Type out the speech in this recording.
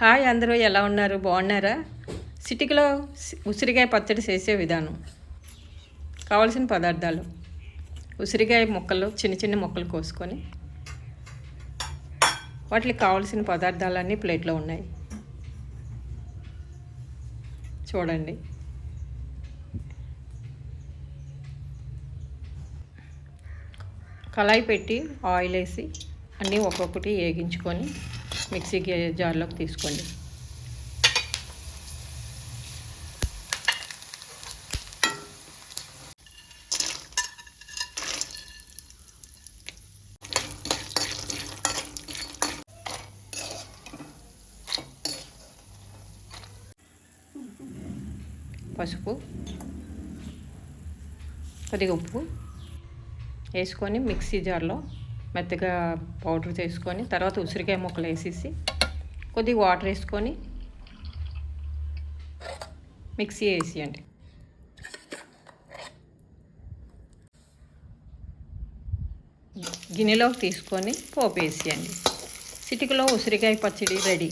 Hi అందరూ ఎలా ఉన్నారు? బాగున్నారా? సిటీలో ఉసిరికాయ పచ్చడి చేసే విధానం. కావలసిన పదార్థాలు. ఉసిరికాయ ముక్కలు చిన్న చిన్న ముక్కలు కోసుకొని వాటికి కావలసిన పదార్థాలన్నీ ప్లేట్లో ఉన్నాయి. చూడండి. కళాయి పెట్టి ఆయిల్ వేసి అన్నీ ఒక్కొక్కటి వేగించుకొని మిక్సీకి జార్లోకి తీసుకోండి. పసుపు కొద్దిగా ఉప్పు వేసుకొని మిక్సీ జార్లో మెత్తగా పౌడర్ చేసుకొని తర్వాత ఉసిరికాయ ముక్కలు వేసేసి కొద్దిగా వాటర్ వేసుకొని మిక్సీ వేసేయండి. గిన్నెలోకి తీసుకొని పోపు వేసేయండి. సిటికలో ఉసిరికాయ పచ్చడి రెడీ.